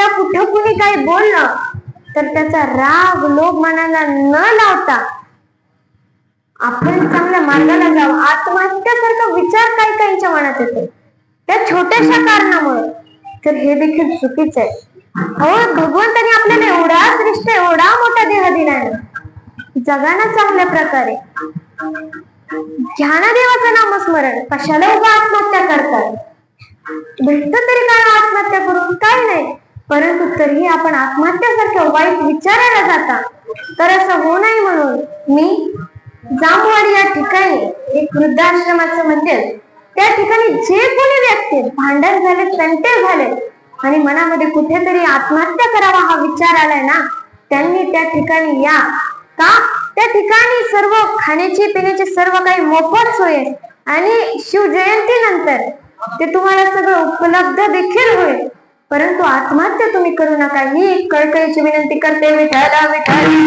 मला कुठं कुणी काही बोललं तर त्याचा राग लोभ मनाला न लावता आपण चांगल्या मार्गाला जावं. आत्महत्यासारखा विचार काही काहींच्या मनात येतो. त्या छोट्याशा कारणामुळे. तर हे देखील चुकीचं आहे. हो भगवंताने आपल्याला एवढा श्रेष्ठ एवढा मोठा देह दिला आहे. जगाना चांगल्या प्रकारे. ध्यानदेवाचं नामस्मरण. कशाला उभा आत्महत्या करतात भेटत तरी काय आत्महत्या? तरीही आपण आत्महत्यासारख्या वाईट विचारायला जाता. तर असं होऊ नये म्हणून मी जामवाडी या ठिकाणी एक वृद्धाश्रमाचं मंदिर त्या ठिकाणी जे कोणी व्यक्ती भांडण झाले तंटे झाले आणि मनामध्ये कुठेतरी आत्महत्या करावा हा विचार आलाय ना त्यांनी त्या ठिकाणी या. का? त्या ठिकाणी सर्व खाण्याची पिण्याची सर्व काही मोफत सोय आणि आणि शिवजयंतीनंतर ते तुम्हाला सगळं उपलब्ध देखील होईल. परंतु आत्महत्या तुम्ही करू नका. ही कळकळीची विनंती करते. विठाला विठाल